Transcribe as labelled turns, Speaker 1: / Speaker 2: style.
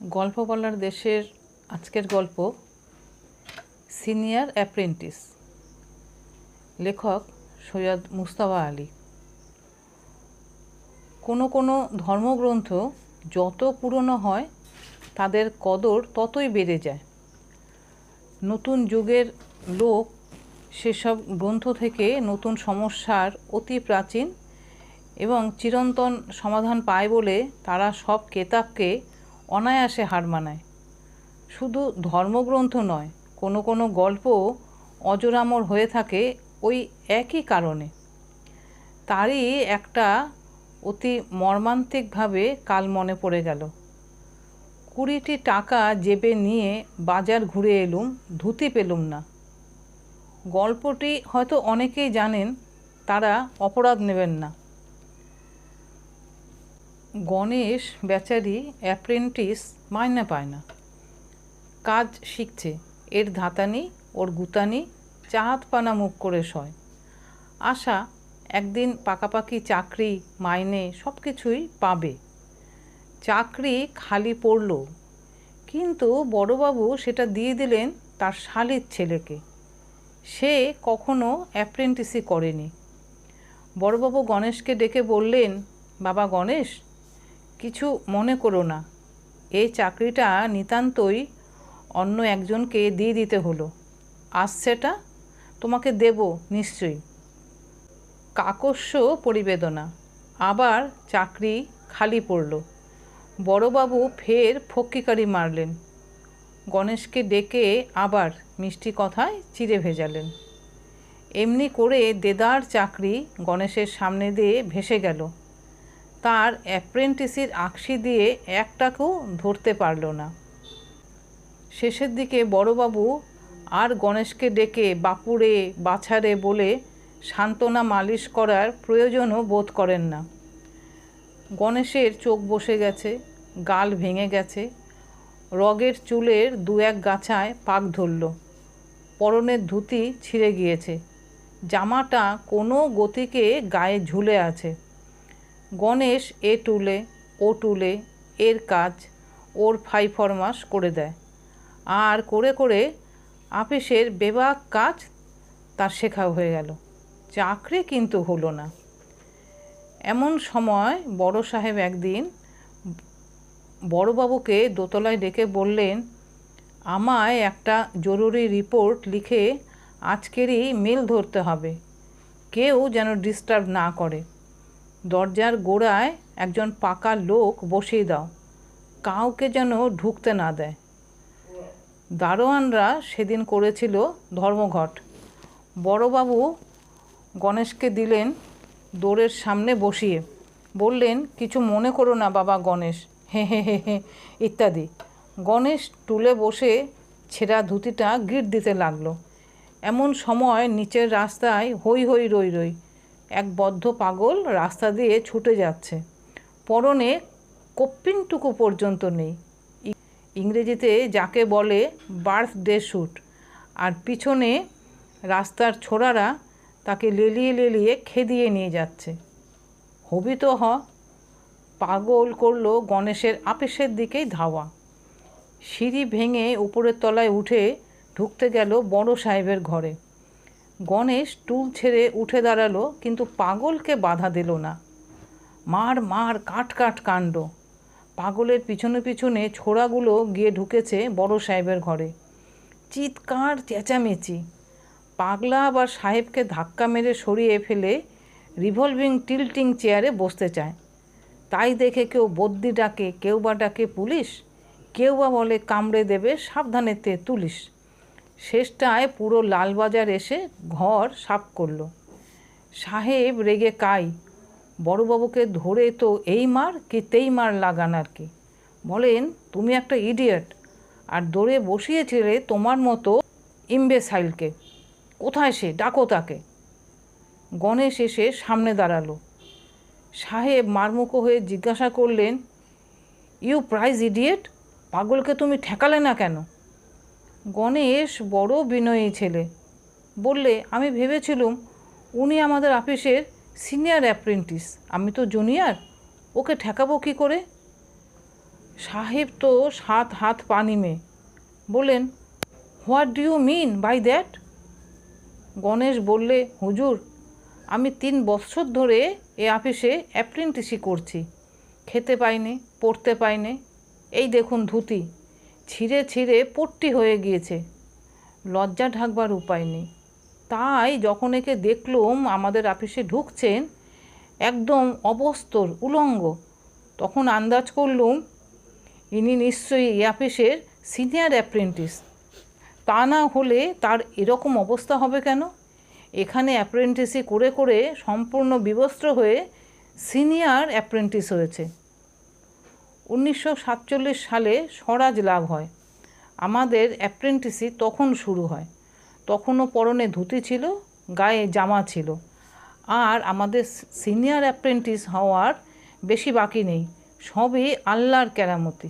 Speaker 1: গল্প বলার দেশের আজকের গল্প, সিনিয়র অ্যাপ্রেন্টিস, লেখক সৈয়দ মুস্তাফা আলী। কোনো কোনো ধর্মগ্রন্থ যত পুরনো হয়, তাদের কদর ততই বেড়ে যায়। নতুন যুগের লোক সেসব গ্রন্থ থেকে নতুন সমস্যার অতি প্রাচীন এবং চিরন্তন সমাধান পায় বলে তারা সব কেতাবকে অনায়াসে হার মানায়। শুধু ধর্মগ্রন্থ নয়, কোনো কোনো গল্প অজরামর হয়ে থাকে ওই একই কারণে। তারই একটা অতি মর্মান্তিকভাবে কাল মনে পড়ে গেল। কুড়িটি টাকা জেবে নিয়ে বাজার ঘুরে এলুম, ধুতি পেলুম না। গল্পটি হয়তো অনেকেই জানেন, তারা অপরাধ নেবেন না। গণেশ বেচারি অ্যাপ্রেন্টিস মাইনে পায় না। কাজ শিখছে, এর ধাতানি, ওর গুতানি চাহাত পানা মুখ করে সয়। আশা, একদিন পাকাপাকি চাকরি, মাইনে সব কিছুই পাবে। চাকরি খালি পড়ল, কিন্তু বড়বাবু সেটা দিয়ে দিলেন তার শালির ছেলেকে। সে কখনো অ্যাপ্রেন্টিসই করেনি। বড়বাবু গণেশকে ডেকে বললেন, বাবা গণেশ কিছু মনে করো না। এই চাকরিটা নিতান্তই অন্য একজনকে দিয়ে দিতে হলো। আজ সেটা তোমাকে দেব নিশ্চয়ই। কাকস্য পরিবেদনা। আবার চাকরি খালি পড়ল। বড়বাবু ফের ফক্কিকারি মারলেন। গণেশকে ডেকে আবার মিষ্টি কথায় চিড়ে ভেজালেন। এমনি করে দেদার চাকরি গণেশের সামনে দিয়ে ভেসে গেল। তার অ্যাপ্রেন্টিসির আকশি দিয়ে একটাকেও ধরতে পারল না। শেষের দিকে বড়বাবু আর গণেশকে ডেকে বাপুরে, বাছারে বলে সান্ত্বনা মালিশ করার প্রয়োজনও বোধ করেন না। গণেশের চোখ বসে গেছে, গাল ভেঙে গেছে, রগের চুলের দু এক গাছায় পাক ধরল। পরনের ধুতি ছিঁড়ে গিয়েছে, জামাটা কোনো গতিকে গায়ে ঝুলে আছে। গণেশ এ টুলে ও টুলে এর কাজ, ওর ফাই ফরমাস করে দেয়। আর করে করে আপিসের বেবাক কাজ তার শেখা হয়ে গেল। চাকরি কিন্তু হলো না। এমন সময় বড় সাহেব একদিন বড়বাবুকে দোতলায় ডেকে বললেন, আমায় একটা জরুরি রিপোর্ট লিখে আজকেরই মেল ধরতে হবে। কেউ যেন ডিস্টার্ব না করে। দরজার গোড়ায় একজন পাকা লোক বসিয়ে দাও। কাউকে যেন ঢুকতে না দেয়। দারোয়ানরা সেদিন করেছিল ধর্মঘট। বড়বাবু গণেশকে দিলেন দোরের সামনে বসিয়ে। বললেন, কিছু মনে করো না বাবা গণেশ। হে হে হে হে, ইত্যাদি। গণেশ টুলে বসে ছেঁড়া ধুতিটা গিট দিতে লাগল। এমন সময় নিচের রাস্তায় হই হই রই রই এক বদ্ধ পাগল রাস্তা দিয়ে ছুটে যাচ্ছে। পরনে কপ্পিনটুকু পর্যন্ত নেই। ইংরেজিতে যাকে বলে বার্থ ডে শ্যুট আর পিছনে রাস্তার ছোড়ারা তাকে লেলিয়ে লেলিয়ে খেদিয়ে নিয়ে যাচ্ছে। হবি তো হ, পাগল করল গণেশের আপিসের দিকেই ধাওয়া। সিঁড়ি ভেঙে উপরের তলায় উঠে ঢুকতে গেল বড় সাহেবের ঘরে। গণেশ টুল ছেড়ে উঠে দাঁড়াল, কিন্তু পাগলকে বাধা দিল না। মার মার, কাট কাট কাণ্ড। পাগলের পিছনে পিছনে ছোড়াগুলো গিয়ে ঢুকেছে বড় সাহেবের ঘরে। চিৎকার, চেঁচামেচি। পাগলা আবার সাহেবকে ধাক্কা মেরে সরিয়ে ফেলে রিভলভিং টিল্টিং চেয়ারে বসতে চায়। তাই দেখে কেউ বদ্যি ডাকে, কেউ বা ডাকে পুলিশ, কেউ বা বলে কামড়ে দেবে সাবধানে তে তুলিস শেষটায় পুরো লালবাজার এসে ঘর সাফ করল। সাহেব রেগে কাই, বড়বাবুকে ধরে তো এই মার কি তেই মার লাগান আর কি? বলেন, তুমি একটা ইডিয়েট আর দৌড়ে বসিয়েছিলে তোমার মতো ইমবেসাইলকে কোথায় সে? ডাকো তাকে। গণেশ এসে সামনে দাঁড়াল। সাহেব মারমুখো হয়ে জিজ্ঞাসা করলেন ইউ প্রাইজ ইডিয়েট পাগলকে তুমি ঠেকালে না কেন? গণেশ বড় বিনয়ী ছেলে। বললে, আমি ভেবেছিলুম উনি আমাদের অফিসের সিনিয়র অ্যাপ্রেন্টিস। আমি তো জুনিয়র, ওকে ঠেকাবো কী করে? সাহেব তো সাত হাত পানি মেয়ে। বললেন what do you mean by that Ganesh বললে, হুজুর, আমি তিন বছর ধরে এ অফিসে অ্যাপ্রেন্টিসি করছি। খেতে পাইনি, পড়তে পাইনি। এই দেখুন ধুতি ছিঁড়ে ছিঁড়ে পট্টি হয়ে গিয়েছে। লজ্জা ঢাকবার উপায় নেই। তাই যখন একে দেখলুম আমাদের অফিসে ঢুকছেন, একদম অবস্তর, উলঙ্গ, তখন আন্দাজ করলুম, ইনি নিশ্চয়ই এই অফিসের সিনিয়র অ্যাপ্রেন্টিস। তা না হলে তার এরকম অবস্থা হবে কেন? এখানে অ্যাপ্রেন্টিসি করে করে সম্পূর্ণ বিবস্ত্র হয়ে সিনিয়র অ্যাপ্রেন্টিস হয়েছে। উনিশশো সাতচল্লিশ সালে স্বরাজ লাভ হয়। আমাদের অ্যাপ্রেন্টিসি তখন শুরু হয়। তখনও পরনে ধুতি ছিল, গায়ে জামা ছিল। আর আমাদের সিনিয়র অ্যাপ্রেন্টিস হওয়ার বেশি বাকি নেই। সবই আল্লাহর কেরামতি।